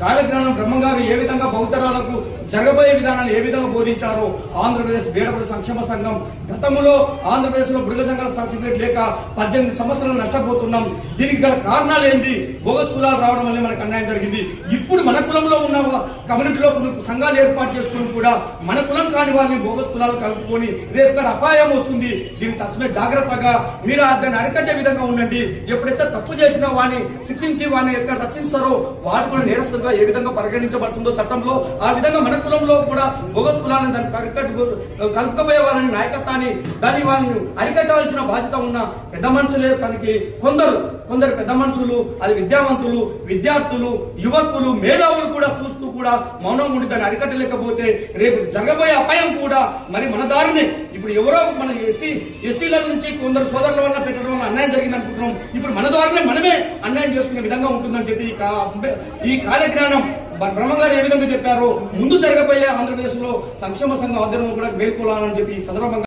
కాలజ్ఞానం బ్రహ్మంగారు ఏ విధంగా బౌద్ధరాలకు జరగబోయే విధానాన్ని ఏ విధంగా బోధించారో ఆంధ్రప్రదేశ్ బేడపడి సంక్షేమ సంఘం గతంలో ఆంధ్రప్రదేశ్లో మృగ సంఘాల సర్టిఫికేట్ లేక పద్దెనిమిది సంవత్సరాలు నష్టపోతున్నాం. దీనికి గల కారణాలు ఏంది? బోగస్ కులాలు రావడం వల్ల మనకు అన్యాయం జరిగింది. ఇప్పుడు మన కులంలో ఉన్న కమ్యూనిటీలో సంఘాలు ఏర్పాటు చేసుకుని కూడా మన కులం కాని వాళ్ళని బోగస్ కులాలు కలుపుకొని రేపు ఇక్కడ అపాయం వస్తుంది. దీనికి తస్మే జాగ్రత్తగా మీరు దాన్ని అరికట్టే విధంగా ఉండండి. ఎప్పుడైతే తప్పు చేసిన వాడిని శిక్షించి వాడిని ఎక్కడ రక్షిస్తారో వాటి కూడా నేరస్తుగా ఏ విధంగా పరిగణించబడుతుందో చట్టంలో ఆ విధంగా మన కులంలో కూడా బోగస్ కులాన్ని దాన్ని అరికట్టు కలుపుకపోయే వాళ్ళని నాయకత్వాన్ని దాన్ని వాళ్ళని అరికట్టాల్సిన బాధ్యత ఉన్న పెద్ద మనుషులే తనకి కొందరు. కొందరు పెద్ద మనుషులు అది విద్యావంతులు విద్యార్థులు యువకులు మేధావులు కూడా చూస్తూ కూడా మౌనం ఉండి దాన్ని అరికట్టలేకపోతే రేపు జరగబోయే అపాయం కూడా మరి మన దారినే. ఇప్పుడు ఎవరో మన ఎస్సీ ఎస్సీల నుంచి కొందరు సోదరుల వల్ల పెట్టడం వల్ల అన్యాయం జరిగింది అనుకుంటున్నాం. ఇప్పుడు మన ద్వారానే మనమే అన్యాయం చేసుకునే విధంగా ఉంటుందని చెప్పి ఈ ఈ కాలజ్ఞానం బ్రహ్మం గారు ఏ విధంగా చెప్పారో? ముందు జరగబోయే ఆంధ్రప్రదేశ్లో సంక్షేమ సంఘం ఆధ్వర్యంలో కూడా మేల్కొలాలని చెప్పి ఈ సందర్భంగా